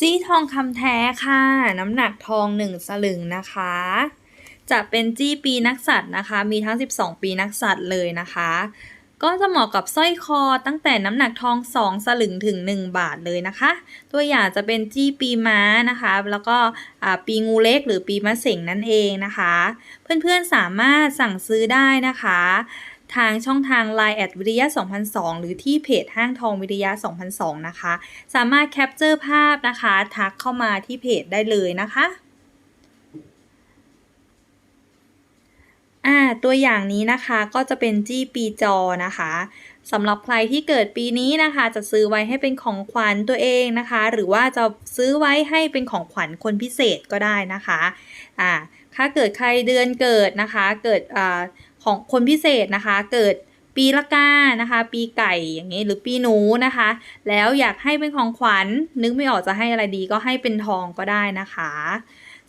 จี้ทองคำแท้ค่ะ น้ำหนักทอง1สลึงนะคะ จะเป็นจี้ปีนักสัตว์นะคะ มีทั้ง 12 ปีนักสัตว์เลยนะคะ ก็จะเหมาะกับสร้อยคอตั้งแต่น้ำหนักทอง 2 สลึงถึง 1 บาทเลยนะคะ ตัวอย่างจะเป็นจี้ปีม้านะคะ แล้วก็ปีงูเล็กหรือปีมะเส็งนั่นเองนะคะ เพื่อนๆสามารถสั่งซื้อได้นะคะ ทางช่องทาง Line แอดวิทยา2002 หรือที่เพจห้างทองวิทยา2002 นะคะ สามารถแคปเจอร์ภาพนะคะ ทักเข้ามาที่เพจได้เลยนะคะ่าตัวอย่างนี้นะคะก็จะเป็นจี้ปีจอนะคะสำหรับใครที่เกิดปีนี้นะคะ จะซื้อไว้ให้เป็นของขวัญตัวเองนะคะ หรือว่าจะซื้อไว้ให้เป็นของขวัญคนพิเศษก็ได้นะคะอ่าถ้าเกิดใครเดือนเกิดนะคะ เกิดอ่า ของคนพิเศษนะคะ เกิดปีละกานะคะ ปีไก่อย่างนี้หรือปีหนูนะคะ แล้วอยากให้เป็นของขวัญนึกไม่ออกจะให้อะไรดีก็ให้เป็นทองก็ได้นะคะ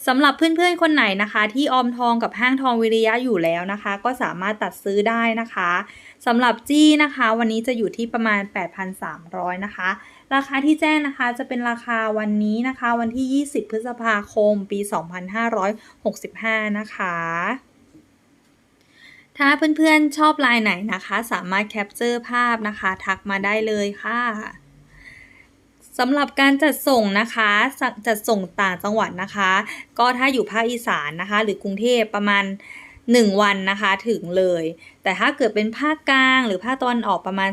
สำหรับเพื่อนๆคนไหนนะคะ ที่ออมทองกับห้างทองวิริยะอยู่แล้วนะคะ ก็สามารถตัดซื้อได้นะคะสำหรับจี้นะคะ วันนี้จะอยู่ที่ประมาณ 8,300 นะคะ ราคาที่แจ้งนะคะจะเป็นราคาวันนี้นะคะ วันที่ 20 พฤษภาคม ปี 2565 นะคะ ถ้าเพื่อนๆชอบลายไหนนะคะ สามารถแคปเจอร์ภาพนะคะ ทักมาได้เลยค่ะสำหรับการจัดส่งนะคะจัดส่งต่างจังหวัดนะคะ ก็ถ้าอยู่ภาคอีสานนะคะ หรือกรุงเทพประมาณ 1 วันนะคะถึงเลย แต่ถ้าเกิดเป็นภาคกลาง หรือภาคตะวันออกประมาณ